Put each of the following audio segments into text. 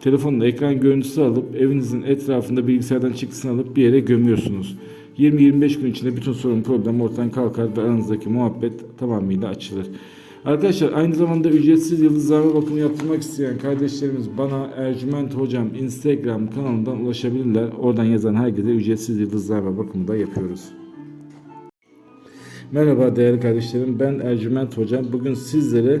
telefonla ekran görüntüsü alıp evinizin etrafında bilgisayardan çıktısını alıp bir yere gömüyorsunuz. 20-25 gün içinde bütün sorun problem ortadan kalkar ve aranızdaki muhabbet tamamıyla açılır. Arkadaşlar aynı zamanda ücretsiz yıldızlarma bakımı yaptırmak isteyen kardeşlerimiz bana Ercüment Hocam Instagram kanalından ulaşabilirler. Oradan yazan herkese ücretsiz yıldızlarma bakımı da yapıyoruz. Merhaba değerli kardeşlerim ben Ercüment Hocam. Bugün sizlere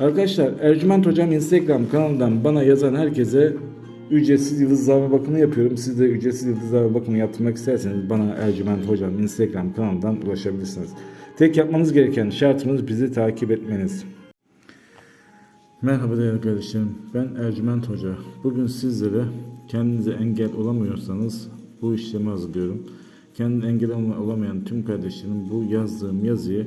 Arkadaşlar Ercüment Hocam Instagram kanalından bana yazan herkese ücretsiz yıldızlama bakımı yapıyorum. Siz de ücretsiz yıldızlama bakımı yaptırmak isterseniz bana Ercüment Hocam Instagram kanalından ulaşabilirsiniz. Tek yapmanız gereken şartımız bizi takip etmeniz. Merhaba değerli kardeşlerim. Ben Ercüment Hoca. Bugün sizlere kendinize engel olamıyorsanız bu işlemi hazırlıyorum. Kendine engel olamayan tüm kardeşlerim bu yazdığım yazıyı